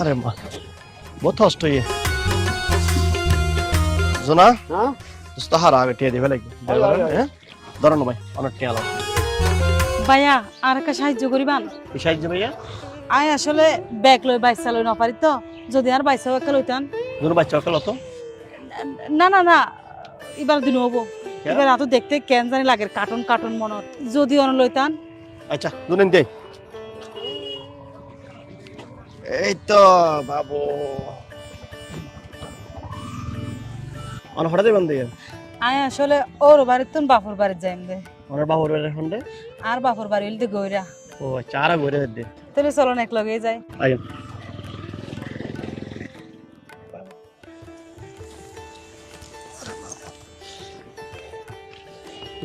আরে মা বহুত কষ্ট ইয়ে জোনা হ্যাঁ? দোস্ত হারা আগে টিয়া দিবে লাগবে। হ্যাঁ? ধরো ভাই অনেক টিয়া লাগ ভাইয়া আর একটা সাহায্য করিবান কি সাহায্য ভাইয়া? আই আসলে ব্যাগ লই বাইসা লই নপারি তো। যদি আর বাইসাও একটা লইতাম। দুনো বাচ্চা অকাল অত না না না এবার দিন হব? এবার এত দেখতে কেন জানি লাগে কার্টুন কার্টুন মনত যদি অন লইতাম। আচ্ছা দুদিন দে। এই তো বাবু। অন হঠাৎ দেবেন দিয়ে আই আসলে ওর বাড়ির তো বাপুর বাড়ির যাইম দে ওনার বাবুর বাড়ির ফোন দে? আর বাপুর বাড়ি হইলে গইরা। ও আচ্ছা আর ঘুরে দে। তাহলে চলো এক লগে যাই। আয়।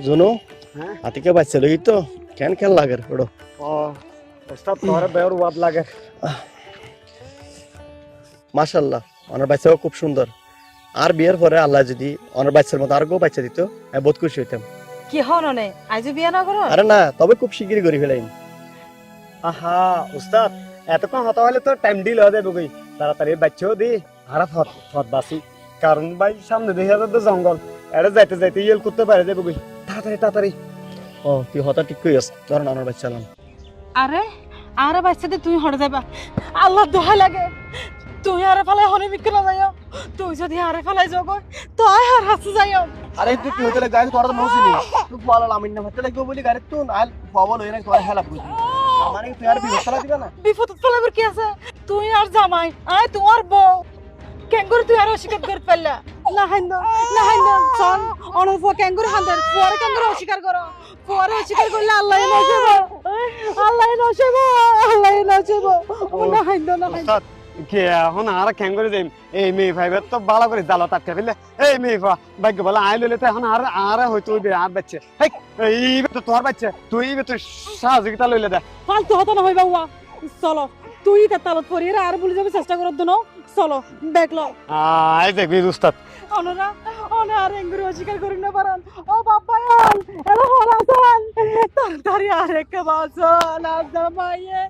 জুনু হ্যাঁ? হাতিকে বাচ্চা লই তো? কেন কেন লাগে ওড়ো। ও ওস্তাদ তোরে বের ওয়াদ লাগে। মাশাল্লাহ ওনার বাচ্চাও খুব সুন্দর। আর বিয়ের পরে আল্লাহ যদি ওনার বাচ্চার মতো আর বাচ্চা দিত আমি বহুত খুশি হইতাম। কি হন নে? আইজো বিয়া না করো? আরে না তবে খুব শিগগিরই করে ফেলাইম। আহা ওস্তাদ এতক্ষণ হতা হলে তো টাইম ডিল হয়ে যাবে গই তাড়াতাড়ি বাচ্চাও দি আর ফত ফত বাসি কারণ ভাই সামনে দেখে তো জঙ্গল এটা যাইতে যাইতে ইয়েল করতে পারে যাবে গই তাড়াতাড়ি তাড়াতাড়ি। ও তুই হতা ঠিক কই আস ধরেন ওনার বাচ্চা আরে আরে বাচ্চাতে তুই হড়ে যাবা আল্লাহ দোহাই লাগে। তুই আরে ফালাই হনে বিক্রি যাইও। তুই যদি আরে ফালাই যোগ তুই আর হাসি যাইও। আরে তুই কি হতে গাড়ি তোরা তো নছিনি তুই বলা আমি না হতে লাগবে বলি গাড়ি তুই আল পাবল হই না তোরা হেলা বুঝি। মানে তুই আর বিপদ ফেলা দিবা না? বিপদ ফেলাবার কি আছে? তুই আর জামাই আয় তোমার বউ। ক্যাঙ্গুরি তুই আর অস্বীকার করে ফেললা। লাহাইন্দ লাহাইন্দ চল অনুপ ক্যাঙ্গুরি হান্দার পরে ক্যাঙ্গুরি অস্বীকার করো। পরে অস্বীকার করলে আল্লাহ নসেব আল্লাহ নসেব আল্লাহ নসেব লাহাইন্দ লাহাইন্দ কে এখন আর কেন করে এই মেয়ে ভাইবার তো ভালো করে জালো তাটকা ফেললে এই মেয়ে ভা ভাগ্য বলা আই লইলে তো এখন আর আর হয়তো ওই আর বাচ্চা। হেই এই তো তোর বাচ্চা তুই তো সহযোগিতা লইলে দে। ফালতু হতো না হই বাবা চলো তুই তার তালত পড়িয়ে আর বলে যাবে চেষ্টা করার জন্য। চলো দেখল আই দেখবি উস্তাদ। অনরা অনা আর এঙ্গুরি অস্বীকার করি না পারান। ও বাবায়ান এলো হরাসান তাড়াতাড়ি আর জামাইয়ে।